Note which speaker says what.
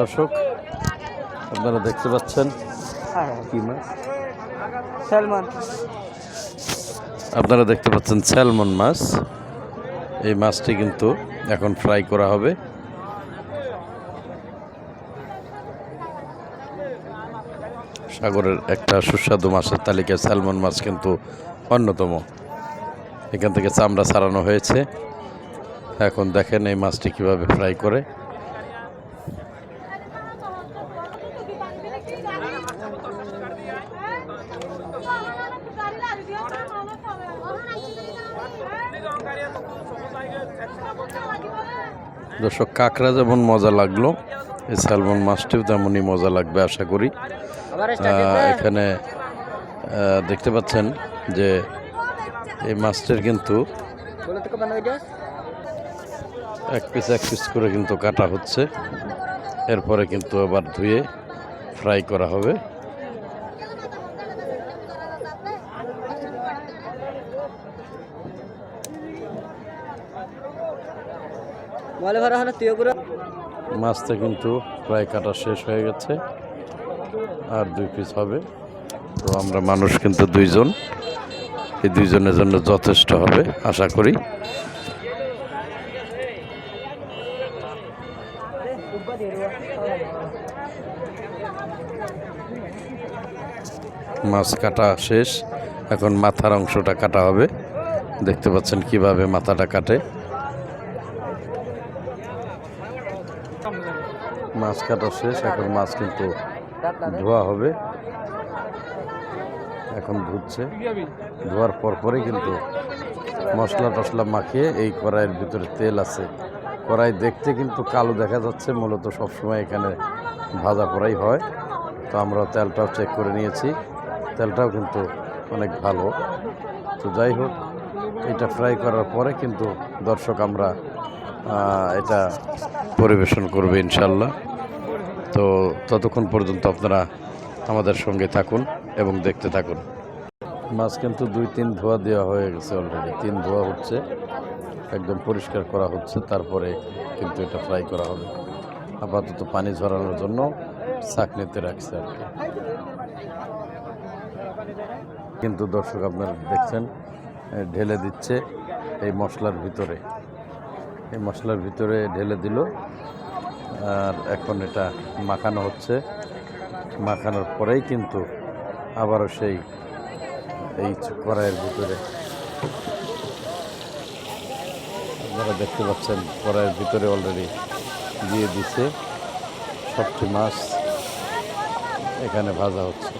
Speaker 1: দর্শক আপনারা দেখতে পাচ্ছেন কি মাছ?
Speaker 2: স্যালমন।
Speaker 1: আপনারা দেখতে পাচ্ছেন স্যালমন মাছ। এই মাছটি কিন্তু এখন ফ্রাই করা হবে। সাগরের একটা সুস্বাদু মাছের তালিকায় স্যালমন মাছ কিন্তু অন্যতম। এখান থেকে চামড়া ছাড়ানো হয়েছে। এখন দেখেন এই মাছটি কীভাবে ফ্রাই করে। দর্শক কাঁকড়া যেমন মজা লাগল এই স্যালমন মাছটিও তেমনই মজা লাগবে আশা করি। এখানে দেখতে পাচ্ছেন যে এই মাছটির কিন্তু এক পিস এক পিস করে কিন্তু কাটা হচ্ছে। এরপরে কিন্তু আবার ধুয়ে ফ্রাই করা হবে। মাছটা কিন্তু প্রায় কাটা শেষ হয়ে গেছে আর দুই পিস হবে। তো আমরা মানুষ কিন্তু দুইজন। এই দুইজনের জন্য যথেষ্ট হবে, আশা করি। মাছ কাটা শেষ। এখন মাথার অংশটা কাটা হবে। দেখতে পাচ্ছেন কীভাবে মাথাটা কাটে। মাছ কাটা শেষ, এখন মাছ কিন্তু ধোয়া হবে। এখন ধুচ্ছে। ধোয়ার পর পরেই কিন্তু মশলা টশলা মাখিয়ে এই কড়াইয়ের ভিতরে তেল আছে। কড়াই দেখতে কিন্তু কালো দেখা যাচ্ছে, মূলত সবসময় এখানে ভাজা করাই হয়। তো আমরা তেলটাও চেক করে নিয়েছি। তেলটাও কিন্তু অনেক ভালো। তো যাই হোক এটা ফ্রাই করার পরে কিন্তু দর্শক আমরা এটা পরিবেশন করবে ইনশাল্লাহ তো ততক্ষণ পর্যন্ত আপনারা আমাদের সঙ্গে থাকুন এবং দেখতে থাকুন। মাছ কিন্তু দুই তিন ধোয়া দেওয়া হয়ে গেছে অলরেডি তিন ধোয়া হচ্ছে, একদম পরিষ্কার করা হচ্ছে, তারপরে কিন্তু এটা ফ্রাই করা হবে। আপাতত পানি ঝরানোর জন্য চাকনিতে রাখছে আর কি। কিন্তু দর্শক আপনারা দেখছেন ঢেলে দিচ্ছে এই মশলার ভিতরে। এই মশলার ভিতরে ঢেলে দিল। আর এখন এটা মাখানো হচ্ছে। মাখানোর পরেই কিন্তু আবারও সেই, এই কড়াইয়ের ভিতরে। আপনারা দেখতে পাচ্ছেন, কড়াইয়ের ভিতরে অলরেডি দিয়ে দিছে। সবটি মাছ এখানে ভাজা হচ্ছে।